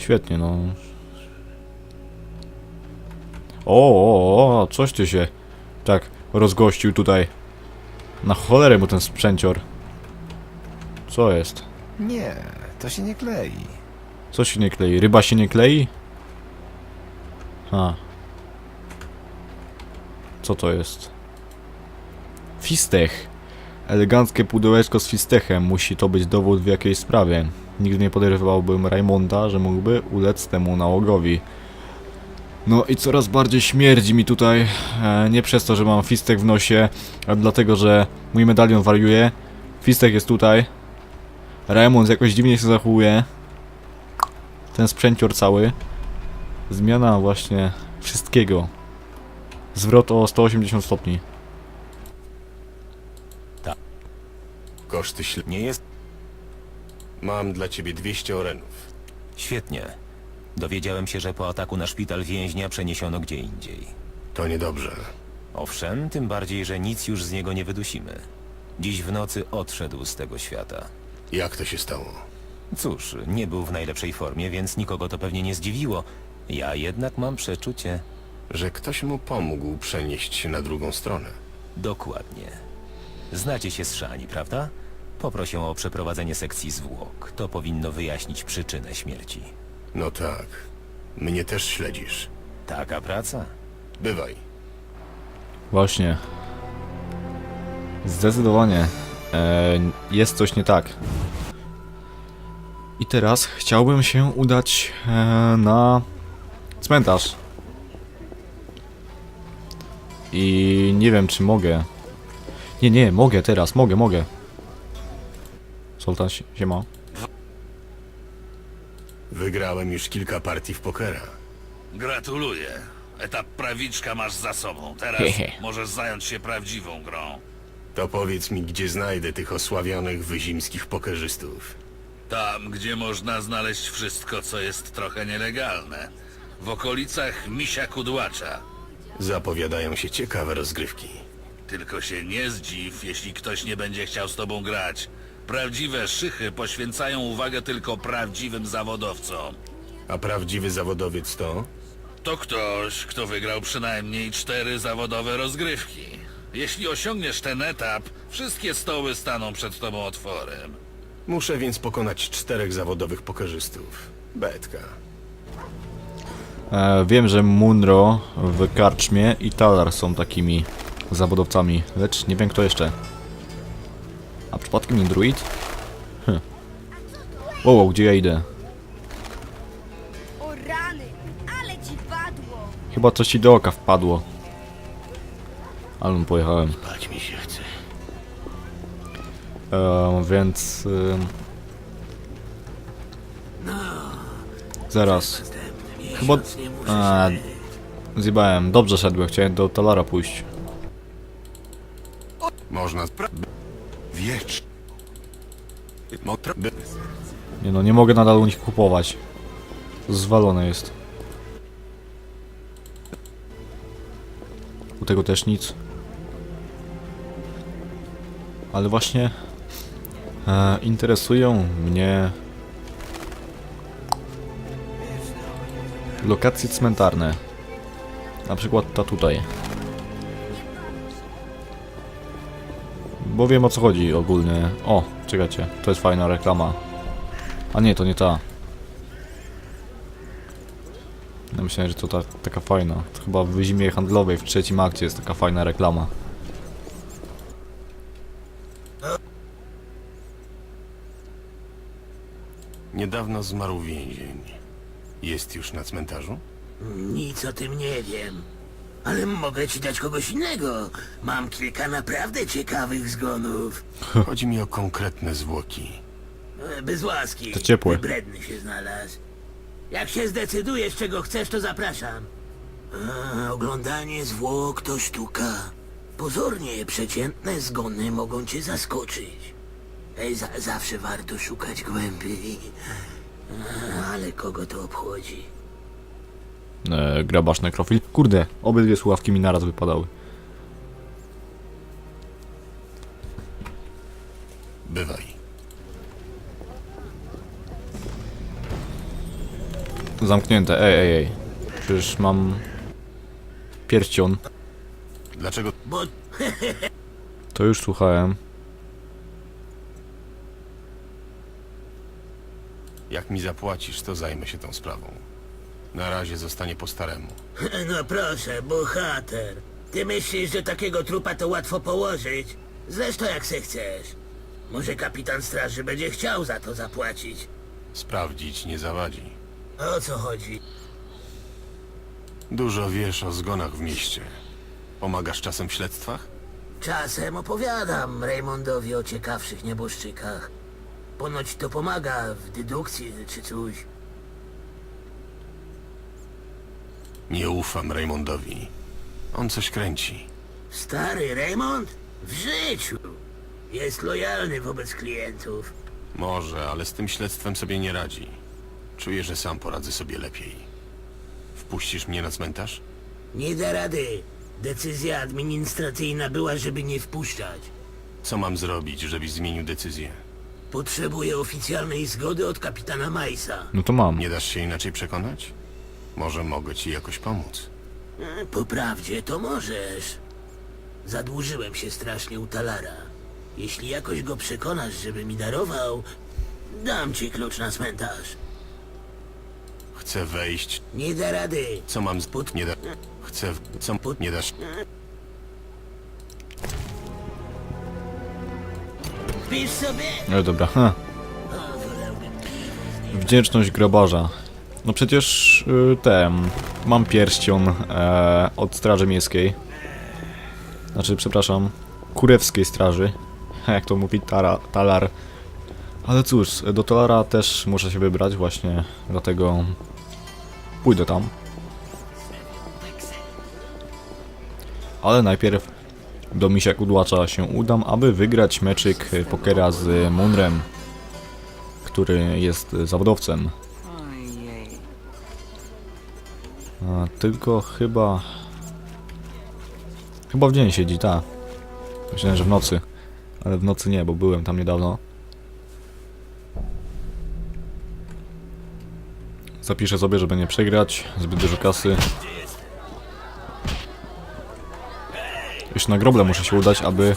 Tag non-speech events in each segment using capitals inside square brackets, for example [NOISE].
świetnie, no. O, o, o, coś ty się tak rozgościł tutaj. Na cholerę mu ten sprzęcior. Co jest? Nie, to się nie klei. Co się nie klei? Ryba się nie klei? Ha. Co to jest? Fistech. Eleganckie pudełeczko z fistechem. Musi to być dowód w jakiejś sprawie. Nigdy nie podejrzewałbym Raymonda, że mógłby ulec temu nałogowi. No i coraz bardziej śmierdzi mi tutaj. E, nie przez to, że mam fistek w nosie, ale dlatego, że mój medalion wariuje. Fistek jest tutaj. Raymond jakoś dziwnie się zachowuje ten sprzęcior cały. Zmiana właśnie wszystkiego. Zwrot o 180 stopni. Koszty śl... Nie jest Mam dla ciebie 200 orenów. świetnie. Dowiedziałem się, że po ataku na szpital więźnia przeniesiono gdzie indziej. To niedobrze. Owszem, tym bardziej, że nic już z niego nie wydusimy. Dziś w nocy odszedł z tego świata. Jak to się stało? Cóż, nie był w najlepszej formie, więc nikogo to pewnie nie zdziwiło. Ja jednak mam przeczucie. Że ktoś mu pomógł przenieść się na drugą stronę. Dokładnie. Znacie się z Szani, prawda? Poproszę o przeprowadzenie sekcji zwłok. To powinno wyjaśnić przyczynę śmierci. No tak. Mnie też śledzisz. Taka praca? Bywaj. Właśnie. Zdecydowanie. E, jest coś nie tak. I teraz chciałbym się udać e, na cmentarz. I nie wiem czy mogę. Nie, nie, mogę teraz, mogę, mogę. Soltan się, się ma. Wygrałem już kilka partii w pokera. Gratuluję. Etap prawiczka masz za sobą. Teraz Hehe. możesz zająć się prawdziwą grą. To powiedz mi, gdzie znajdę tych osławionych wyzimskich pokerzystów. Tam, gdzie można znaleźć wszystko, co jest trochę nielegalne. W okolicach Misia Kudłacza. Zapowiadają się ciekawe rozgrywki. Tylko się nie zdziw, jeśli ktoś nie będzie chciał z tobą grać. Prawdziwe szychy poświęcają uwagę tylko prawdziwym zawodowcom. A prawdziwy zawodowiec to? To ktoś, kto wygrał przynajmniej cztery zawodowe rozgrywki. Jeśli osiągniesz ten etap, wszystkie stoły staną przed tobą otworem. Muszę więc pokonać czterech zawodowych pokerzystów. Betka. E, wiem, że Munro w Karczmie i Talar są takimi zawodowcami, lecz nie wiem kto jeszcze. A przypadkiem nie druid? Hm. Wow, wow, gdzie ja idę? O rany, ale ci padło! Chyba coś ci do oka wpadło. Ale pojechałem. Bać mi się chce. E, więc... em, zaraz. Chyba... E, zjebałem. Dobrze szedłem, chciałem do Talara pójść. Można sprawdzić. Nie no, nie mogę nadal u nich kupować. Zwalone jest. U tego też nic. Ale właśnie e, interesują mnie lokacje cmentarne. Na przykład ta tutaj. Bo wiem o co chodzi ogólnie. O, czekajcie, to jest fajna reklama. A nie, to nie ta. Ja myślałem, że to ta, taka fajna. To chyba w zimie handlowej w trzecim akcie jest taka fajna reklama. Niedawno zmarł więzień. Jest już na cmentarzu? Nic o tym nie wiem. Ale mogę ci dać kogoś innego. Mam kilka naprawdę ciekawych zgonów. [LAUGHS] Chodzi mi o konkretne zwłoki. E, Bez łaski. To ciepłe. Wybredny się znalazł. Jak się zdecydujesz, czego chcesz, to zapraszam. A, oglądanie zwłok to sztuka. Pozornie przeciętne zgony mogą cię zaskoczyć. Ej, za, zawsze warto szukać głębiej. A, ale kogo to obchodzi? E, grabasz nekrofil. Kurde, obydwie słuchawki mi naraz wypadały. Bywaj. Zamknięte, ej, ej, ej. Przecież mam... Pierścion. Dlaczego Bo To już słuchałem. jak mi zapłacisz, to zajmę się tą sprawą. Na razie zostanie po staremu. [LAUGHS] No proszę, bohater. Ty myślisz, że takiego trupa to łatwo położyć? Zresztą jak se chcesz. Może kapitan straży będzie chciał za to zapłacić. Sprawdzić nie zawadzi. O co chodzi? Dużo wiesz o zgonach w mieście. Pomagasz czasem w śledztwach? Czasem opowiadam Raymondowi o ciekawszych nieboszczykach. Ponoć to pomaga w dedukcji czy coś. Nie ufam Raymondowi. On coś kręci. Stary Raymond? W życiu! Jest lojalny wobec klientów. Może, ale z tym śledztwem sobie nie radzi. Czuję, że sam poradzę sobie lepiej. Wpuścisz mnie na cmentarz? Nie da rady. Decyzja administracyjna była, żeby nie wpuszczać. Co mam zrobić, żebyś zmienił decyzję? Potrzebuję oficjalnej zgody od kapitana Majsa. No to mam. Nie dasz się inaczej przekonać? Może mogę ci jakoś pomóc. E, Po prawdzie to możesz. Zadłużyłem się strasznie u Talara. Jeśli jakoś go przekonasz, żeby mi darował, dam ci klucz na cmentarz. Chcę wejść. Nie da rady. Co mam z... Nie da... Chcę... w- Co... Nie dasz... Pisz sobie? No dobra, ha. O, wolałbym Wdzięczność grabarza. No przecież y, ten. Mam pierścion e, od Straży Miejskiej. Znaczy, przepraszam, Kurewskiej Straży. [LAUGHS] Jak to mówi tara, Talar. Ale cóż, do Talara też muszę się wybrać, właśnie dlatego pójdę tam. Ale najpierw do misia kudłacza się udam, aby wygrać meczyk pokera z Munrem, który jest zawodowcem. A, tylko chyba... Chyba w dzień siedzi, tak. Myślałem, że w nocy. Ale w nocy nie, bo byłem tam niedawno. Zapiszę sobie, żeby nie przegrać. Zbyt dużo kasy. Jeszcze na groble muszę się udać, aby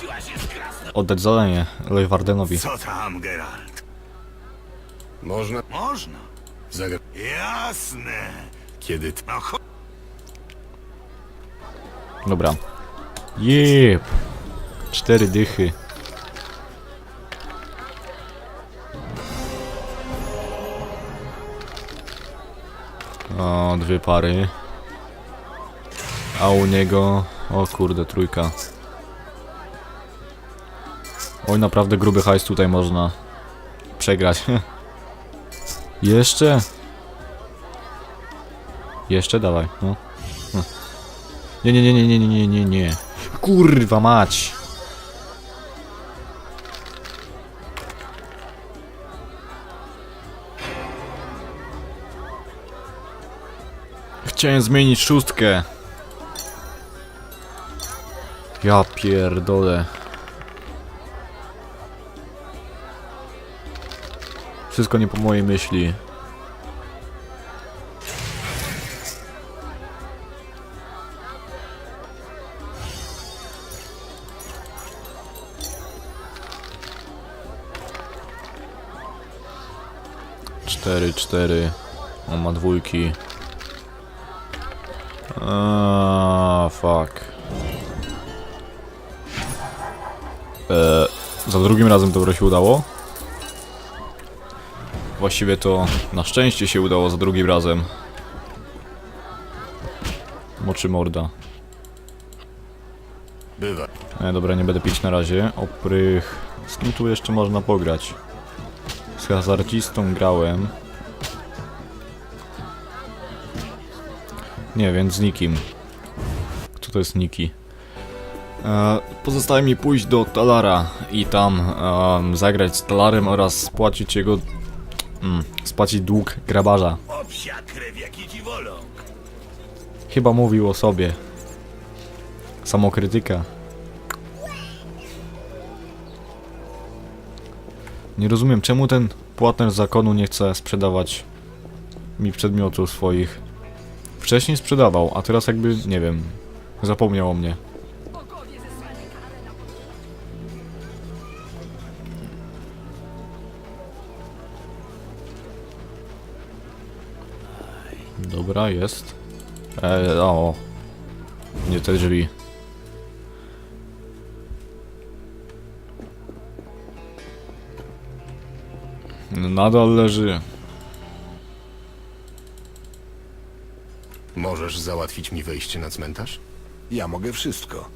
oddać zadanie Lejwardenowi. Co tam, Geralt? Można... Można. Zagra... Jasne. Kiedy... No. Dobra. Cztery dychy. O, dwie pary. A u niego... O kurde, trójka. Oj, naprawdę gruby hajs tutaj można przegrać. [LAUGHS] Jeszcze? Jeszcze? Dawaj, no. Nie, nie, nie, nie, nie, nie, nie, nie, nie. Kurwa mać. Chciałem zmienić szóstkę. Ja pierdolę. Wszystko nie po mojej myśli. Cztery, cztery. On ma dwójki. Aaaa, fuck. Eee, za drugim razem dobro się udało. Właściwie to na szczęście się udało za drugim razem. Moczy morda. Bywa. E, dobra, nie będę pić na razie. Oprych. Z kim tu jeszcze można pograć? Z hazardzistą grałem. Nie, więc z nikim. Kto to jest Niki? E, pozostaje mi pójść do Talara i tam em, zagrać z Talarem oraz spłacić jego... Mm, spłacić dług grabarza. O psia krew, jaki dziwoląg. Chyba mówił o sobie. Samokrytyka. Nie rozumiem, czemu ten płatner zakonu nie chce sprzedawać mi przedmiotów swoich. Wcześniej sprzedawał, a teraz jakby, nie wiem, zapomniał o mnie. Dobra, jest. E, o. Nie te drzwi. Nadal leży. Możesz załatwić mi wejście na cmentarz? Ja mogę wszystko,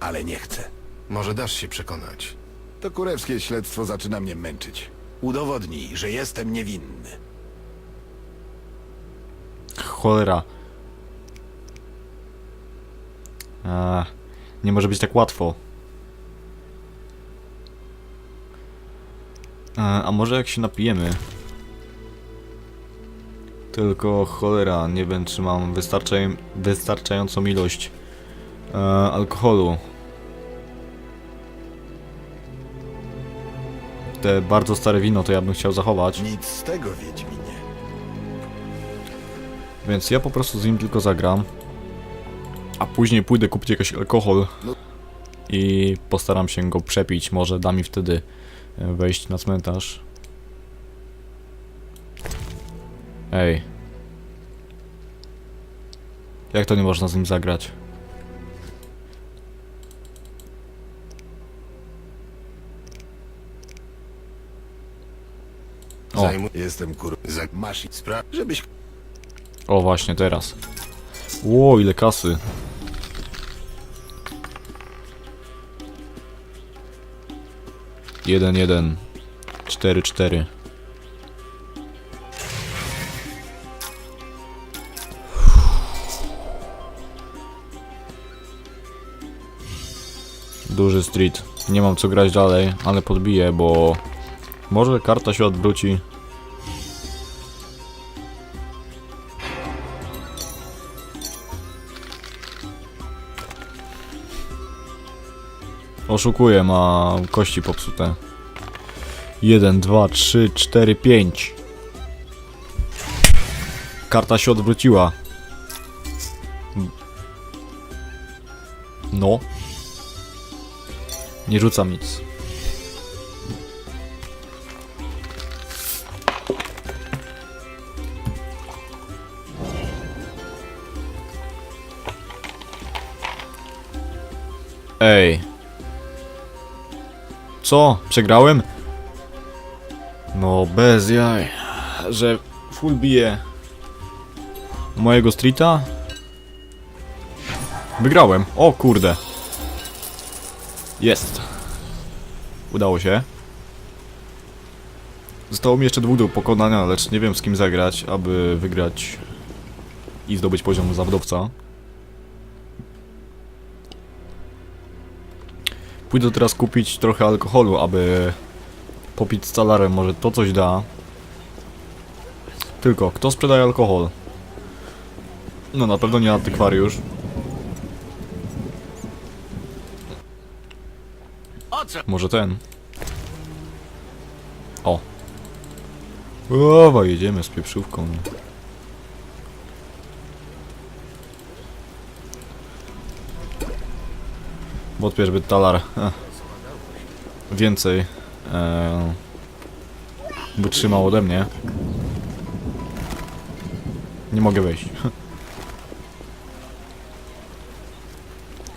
ale nie chcę. Może dasz się przekonać. To kurewskie śledztwo zaczyna mnie męczyć. Udowodnij, że jestem niewinny. Cholera. A, nie może być tak łatwo. A, może jak się napijemy? Tylko cholera, nie wiem czy mam wystarczaj wystarczającą ilość e, alkoholu. Te bardzo stare wino to ja bym chciał zachować. Nic z tego, Wiedźminie. Więc ja po prostu z nim tylko zagram. A później pójdę kupić jakiś alkohol. I postaram się go przepić. Może da mi wtedy wejść na cmentarz. Ej. Jak to nie można z nim zagrać? O. Jestem kur... Za... Masz Spra... żebyś... O, właśnie teraz. Ło, ile kasy. Jeden, jeden. Cztery, cztery. Duży street. Nie mam co grać dalej, ale podbiję, bo może karta się odwróci. Oszukuję, ma kości popsute. 1, 2, 3, 4, 5. Karta się odwróciła. No. Nie rzucam nic. Ej. Co? Przegrałem? No bez jaj. Że full bije mojego streeta? Wygrałem. O kurde. Jest. Udało się. Zostało mi jeszcze dwóch do pokonania, lecz nie wiem z kim zagrać, aby wygrać i zdobyć poziom zawodowca. Pójdę teraz kupić trochę alkoholu, aby popić z talarem, może to coś da. Tylko, kto sprzedaje alkohol? No na pewno nie antykwariusz. Może ten. O. Owa, jedziemy z pieprzówką. Wątpię, talar eh, więcej e, wytrzymał ode mnie. Nie mogę wejść. [LAUGHS]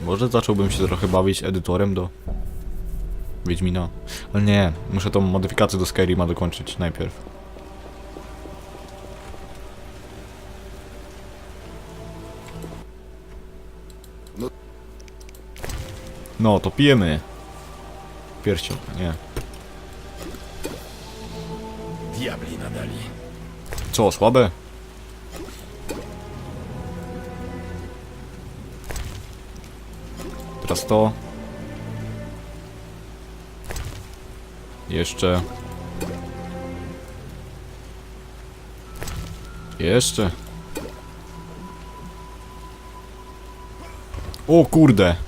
Może zacząłbym się trochę bawić edytorem do Wiedźmina. Ale nie, muszę tą modyfikację do Skyrima dokończyć najpierw. No, to pijemy. Pierścią, nie. Diabli nadali. Co, słabe? Teraz to. Jeszcze. Jeszcze. O kurde.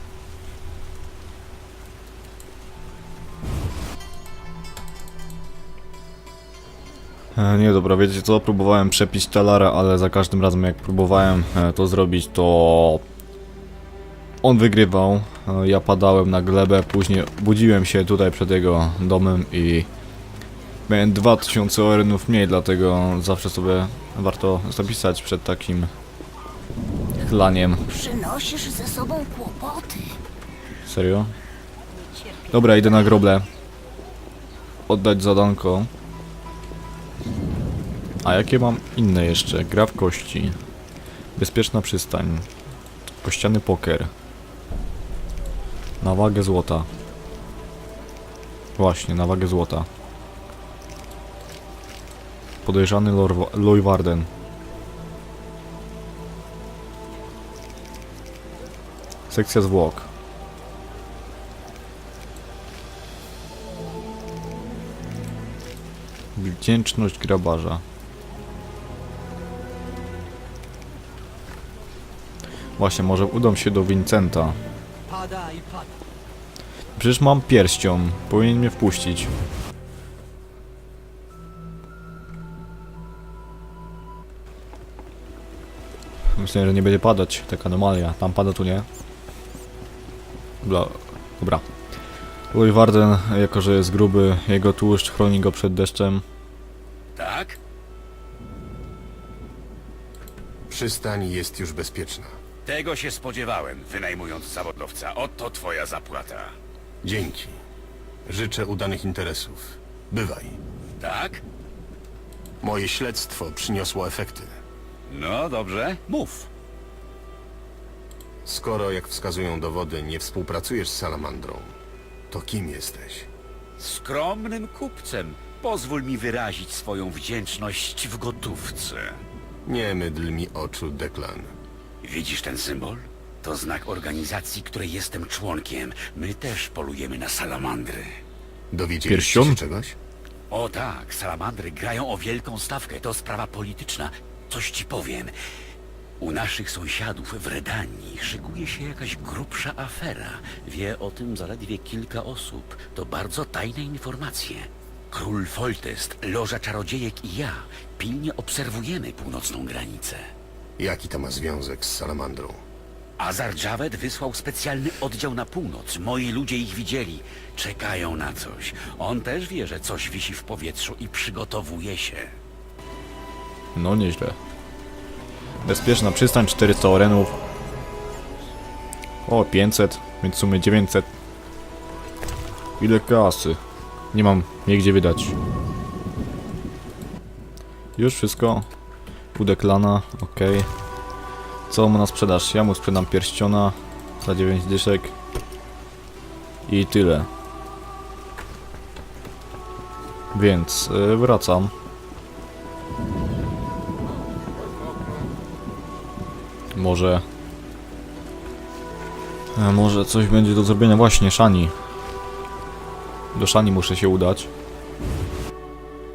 Nie, dobra, wiecie co, próbowałem przepić Talara, ale za każdym razem jak próbowałem e, to zrobić, to on wygrywał, e, ja padałem na glebę, później budziłem się tutaj przed jego domem i miałem 2000 orenów mniej, dlatego zawsze sobie warto zapisać przed takim chlaniem. Przynosisz ze sobą kłopoty. Serio? Dobra, idę na groble. Oddać zadanko. A jakie mam inne jeszcze? Gra w kości. Bezpieczna przystań. Kościany poker. Na wagę złota. Właśnie, na wagę złota. Podejrzany Lojwarden. Sekcja zwłok. Wdzięczność grabarza. Właśnie, może udam się do Vincenta. Przecież mam pierścią. Powinien mnie wpuścić. Myślę, że nie będzie padać. Taka anomalia. Tam pada, tu nie. Dobra. Dobra. Louis Warden, jako że jest gruby, jego tłuszcz chroni go przed deszczem. Tak? Przystań jest już bezpieczna. Tego się spodziewałem, wynajmując zawodowca. Oto twoja zapłata. Dzięki. Życzę udanych interesów. Bywaj. Tak? Moje śledztwo przyniosło efekty. No dobrze, mów. Skoro, jak wskazują dowody, nie współpracujesz z Salamandrą, to kim jesteś? Skromnym kupcem. Pozwól mi wyrazić swoją wdzięczność w gotówce. Nie mydl mi oczu, Deklan. Widzisz ten symbol? To znak organizacji, której jestem członkiem. My też polujemy na salamandry. Dowiedzieliście Pierścion? się czegoś? O tak, salamandry grają o wielką stawkę. To sprawa polityczna. Coś ci powiem. U naszych sąsiadów w Redanii szykuje się jakaś grubsza afera. Wie o tym zaledwie kilka osób. To bardzo tajne informacje. Król Foltest, Loża Czarodziejek i ja pilnie obserwujemy północną granicę. Jaki to ma związek z Salamandrą? Azar Javed wysłał specjalny oddział na północ. Moi ludzie ich widzieli. Czekają na coś. On też wie, że coś wisi w powietrzu i przygotowuje się. No nieźle. Bezpieczna przystań, 400 orenów. O, 500, więc w sumie 900. Ile kasy? Nie mam nigdzie wydać. Już wszystko. U Deklana, ok. Co mu na sprzedaż? Ja mu sprzedam pierściona za 9 dyszek. I tyle. Więc y, wracam. Może... E, może coś będzie do zrobienia. Właśnie, Shani. Do Shani muszę się udać.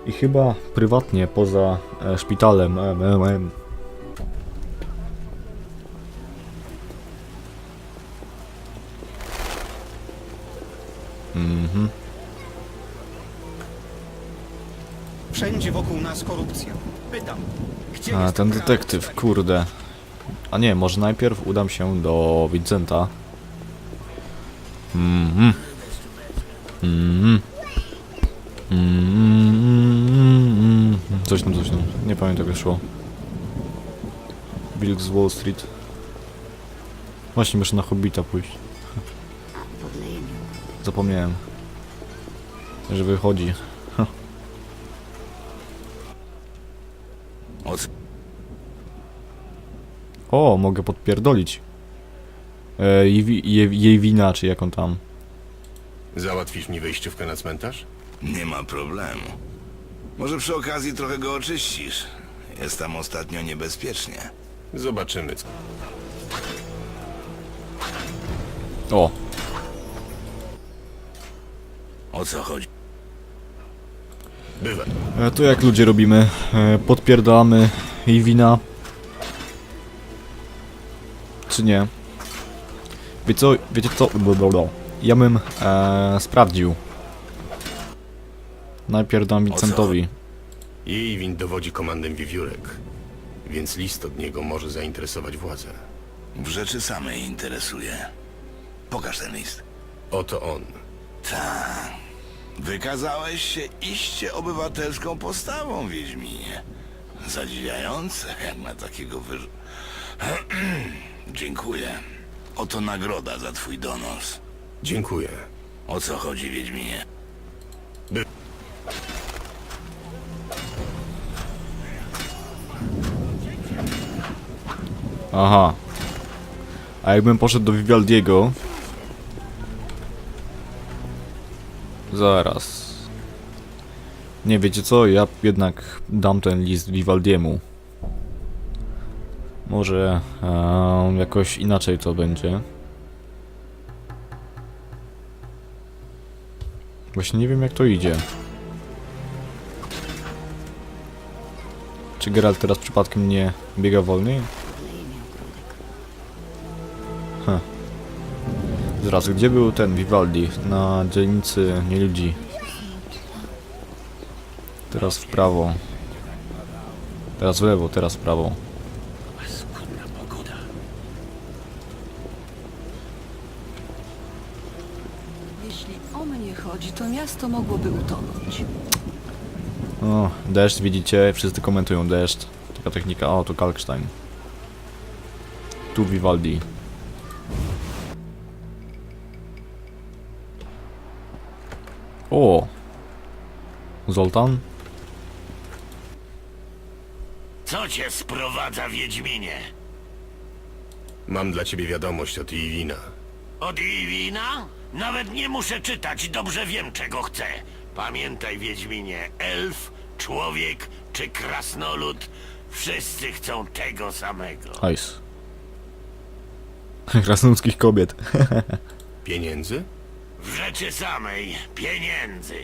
I chyba prywatnie, poza szpitalem. Em, em, em. Mhm. Wszędzie wokół nas korupcja. Pytam, gdzie A, jest ten detektyw, kurde. A nie, może najpierw udam się do Vincenta. Mhm. Mhm. Mhm. Coś tam, coś tam. Nie pamiętam jak szło. Wilk z Wall Street. Właśnie muszę na Hobbita pójść. Zapomniałem. Że wychodzi. O mogę podpierdolić. E, jej, jej, jej wina, czy jak on tam. Załatwisz mi wejściówkę na cmentarz? Nie ma problemu. Może przy okazji trochę go oczyścisz. Jest tam ostatnio niebezpiecznie. Zobaczymy. O, O co chodzi? Bywaj. e, to jak ludzie robimy? E, podpierdalamy jej wina. Czy nie? Wie co, wiecie co? Blablabla. Ja bym e, sprawdził. Najpierw dam Vincentowi. Jej win dowodzi komandem wiewiórek, więc list od niego może zainteresować władzę. W rzeczy samej interesuje. Pokaż ten list. Oto on. Tak. Wykazałeś się iście obywatelską postawą, Wiedźminie. Zadziwiające, jak na takiego wyż... [CLEARS THROAT] Dziękuję. Oto nagroda za twój donos. Dziękuję. O co chodzi, Wiedźminie? Aha. A jakbym poszedł do Vivaldiego... Zaraz. Nie wiecie co? Ja jednak dam ten list Vivaldiemu. Może em, jakoś inaczej to będzie. Właśnie nie wiem jak to idzie. Czy Geralt teraz przypadkiem nie biega wolniej? Zaraz, gdzie był ten Vivaldi? Na dzielnicy nie ludzi. Teraz w prawo. Teraz w lewo, teraz w prawo. Jeśli o mnie chodzi, to miasto mogłoby utonąć. O, deszcz widzicie, wszyscy komentują deszcz. Taka technika, o to Kalkstein. Tu Vivaldi. O! Zoltan? Co cię sprowadza, Wiedźminie? Mam dla ciebie wiadomość od Iwina. Od Iwina? Nawet nie muszę czytać, dobrze wiem, czego chcę. Pamiętaj, Wiedźminie, elf, człowiek czy krasnolud, wszyscy chcą tego samego. Ice. [LAUGHS] Krasnoludzkich kobiet. [LAUGHS] Pieniędzy? W rzeczy samej, pieniędzy.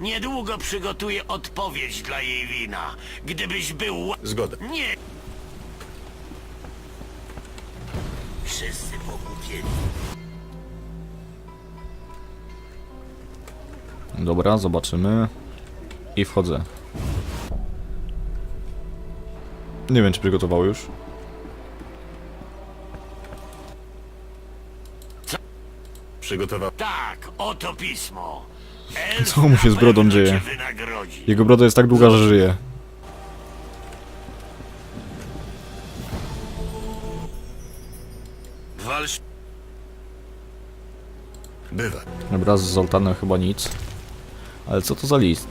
Niedługo przygotuję odpowiedź dla jej wina. Gdybyś był... ła- Zgoda. Nie! Wszyscy pogłupieli. Dobra, zobaczymy. I wchodzę. Nie wiem, czy przygotował już. Przygotował. Tak, oto pismo. [LAUGHS] Co mu się z brodą dzieje? Jego broda jest tak długa, że żyje. Bywa. Dobra, z Zoltanem chyba nic. Ale co to za list?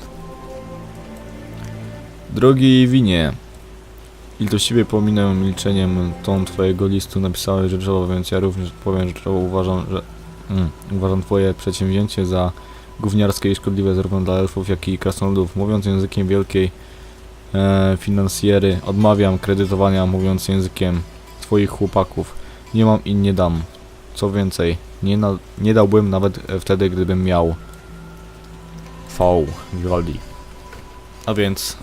Drogi winie, litościwie pominę milczeniem ton twojego listu napisałeś rzeczowo, więc ja również powiem rzeczowo uważam, że mm, uważam twoje przedsięwzięcie za gówniarskie i szkodliwe zarówno dla elfów, jak i krasnoludów. Mówiąc językiem wielkiej e, finansjery, odmawiam kredytowania mówiąc językiem twoich chłopaków. Nie mam i nie dam. Co więcej, nie, na, nie dałbym nawet e, wtedy, gdybym miał V Vivaldi. A więc...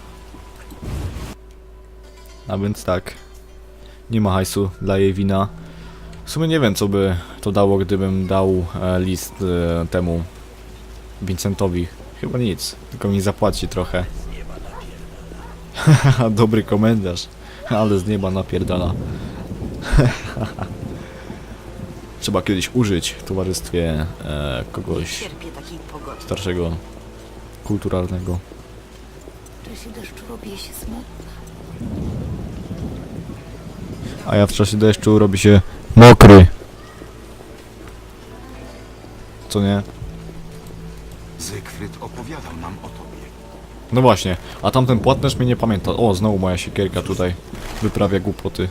A więc tak. Nie ma hajsu dla jej wina. W sumie nie wiem, co by to dało, gdybym dał e, list e, temu Vincentowi. Chyba nic, tylko mi zapłaci trochę. [LAUGHS] Dobry komentarz. Ale z nieba napierdala. [LAUGHS] Trzeba kiedyś użyć w towarzystwie e, kogoś starszego, kulturalnego. W czasie deszczu się. A ja w czasie deszczu robi się mokry. Co nie? Zygfryd opowiadał nam o tobie. No właśnie, a tamten płatnerz mnie nie pamięta. O, znowu moja siekierka tutaj wyprawia głupoty.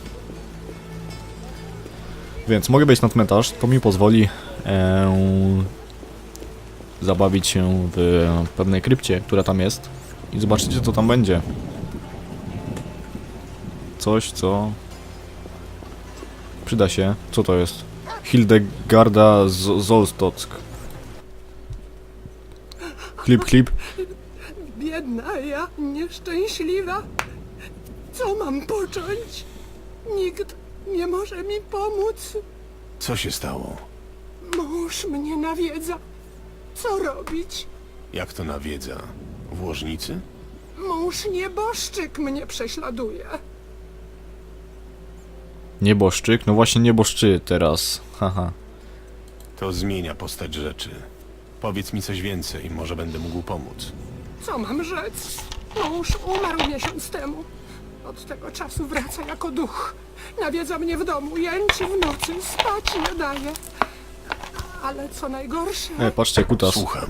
Więc mogę wejść na cmentarz, to mi pozwoli em, zabawić się w pewnej krypcie, która tam jest. I zobaczycie co tam będzie. Coś, co... Przyda się. Co to jest? Hildegarda Z Zolstock. Chlip, chlip. Biedna ja, nieszczęśliwa. Co mam począć? Nikt nie może mi pomóc. Co się stało? Mąż mnie nawiedza. Co robić? Jak to nawiedza? W łożnicy? Mąż nieboszczyk mnie prześladuje. Nieboszczyk? No właśnie nieboszczy teraz. Haha. To zmienia postać rzeczy. Powiedz mi coś więcej, może będę mógł pomóc. Co mam rzec? Mąż umarł miesiąc temu. Od tego czasu wraca jako duch. Nawiedza mnie w domu, jęczy w nocy, spać nie daje. Ale co najgorsze, E, patrzcie, kutas. Słucham.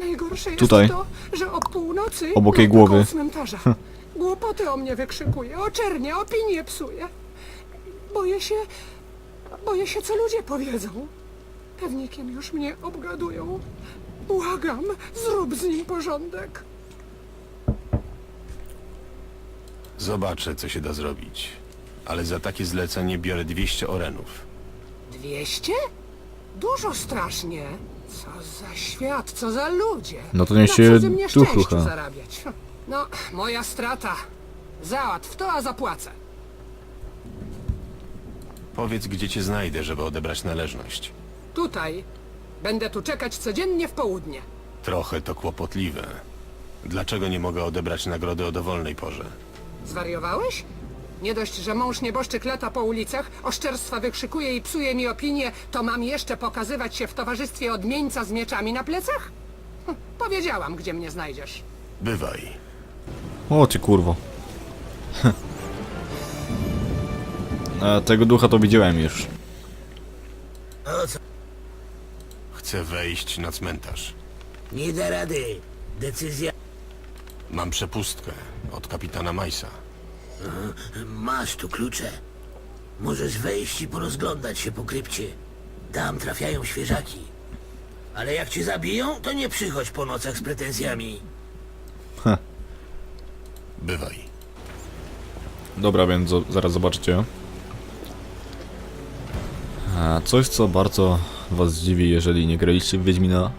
najgorsze jest Tutaj. to, że o północy Obok jej koło głowy. cmentarza. [LAUGHS] Głupoty o mnie wykrzykuje, oczernie, opinię psuje. Boję się, boję się, co ludzie powiedzą. Pewnikiem już mnie obgadują. Błagam, zrób z nim porządek. Zobaczę, co się da zrobić. Ale za takie zlecenie biorę 200 orenów. Dwieście? Dużo strasznie. Co za świat, co za ludzie. No to Na niech się cudzym nieszczęściu duchucha. zarabiać. No, moja strata. Załatw to, a zapłacę. Powiedz, gdzie cię znajdę, żeby odebrać należność. Tutaj. Będę tu czekać codziennie w południe. Trochę to kłopotliwe. Dlaczego nie mogę odebrać nagrody o dowolnej porze? Zwariowałeś? Nie dość, że mąż nieboszczyk lata po ulicach, oszczerstwa wykrzykuje i psuje mi opinię, to mam jeszcze pokazywać się w towarzystwie odmieńca z mieczami na plecach? Hm, powiedziałam, gdzie mnie znajdziesz. Bywaj. O ty kurwo. E, tego ducha to widziałem już. Chcę wejść na cmentarz. Nie da rady. Decyzja... Mam przepustkę od kapitana Majsa. Masz tu klucze. Możesz wejść i porozglądać się po krypcie. Tam trafiają świeżaki. Ale jak cię zabiją, to nie przychodź po nocach z pretensjami. Bywaj. Dobra, więc zo- zaraz zobaczycie. Coś, co bardzo was zdziwi, jeżeli nie graliście w Wiedźmina,